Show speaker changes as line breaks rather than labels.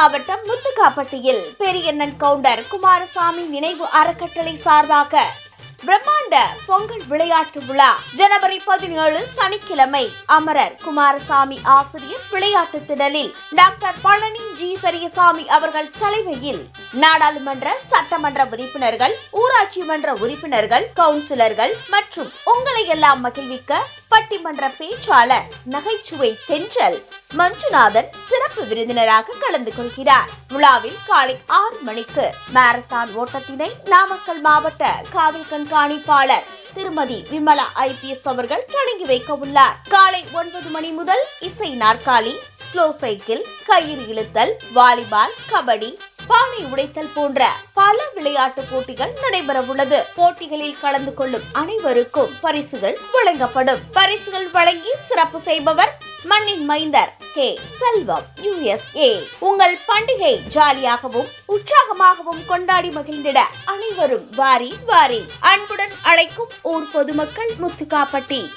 மாவட்டம் முத்துக்காப்பட்டியில் பெரியண்ணன் கவுண்டர் குமாரசாமி நினைவு அறக்கட்டளை சார்பாக பிரம்மாண்ட பொங்கல் விளையாட்டு விழா ஜனவரி பதினேழு சனிக்கிழமை அமரர் குமாரசாமி ஆசிரியர் விளையாட்டு திடலில் டாக்டர் பழனி ஜி பெரியசாமி அவர்கள் தலைமையில் நாடாளுமன்ற சட்டமன்ற உறுப்பினர்கள் ஊராட்சி மன்ற உறுப்பினர்கள் கவுன்சிலர்கள் மற்றும் உங்களை எல்லாம் மகிழ்விக்க பட்டிமன்ற பேச்சாளர் நகைச்சுவை தென்றல் மஞ்சுநாதன் சிறப்பு விருந்தினராக கலந்து கொள்கிறார். விழாவில் காலை ஆறு மணிக்கு மாரத்தான் ஓட்டத்தினை நாமக்கல் மாவட்ட காவல் கண்காணிப்பாளர் திருமதி விமலா ஐபிஎஸ் அவர்கள் தொடங்கி வைக்க உள்ளார். காலை ஒன்பது மணி முதல் இசை நாற்காலி ஸ்லோ சைக்கிள் கயிறு இழுத்தல் வாலிபால் கபடி பானை உடைத்தல் போன்ற பல விளையாட்டு போட்டிகள் நடைபெற உள்ளது. போட்டிகளில் கலந்து கொள்ளும் அனைவருக்கும் பரிசுகள் வழங்கப்படும். பரிசுகள் வழங்கி சிறப்பு செய்பவர் மண்ணின் மைந்தர் கே. செல்வம் யுஎஸ்ஏ உங்கள் பண்டிகை ஜாலியாகவும் உற்சாகமாகவும் கொண்டாடி மகிழ்ந்திட அனைவரும் வாரி வாரி. அன்புடன் அழைக்கும் ஊர் பொதுமக்கள் முத்துக்காப்பட்டி.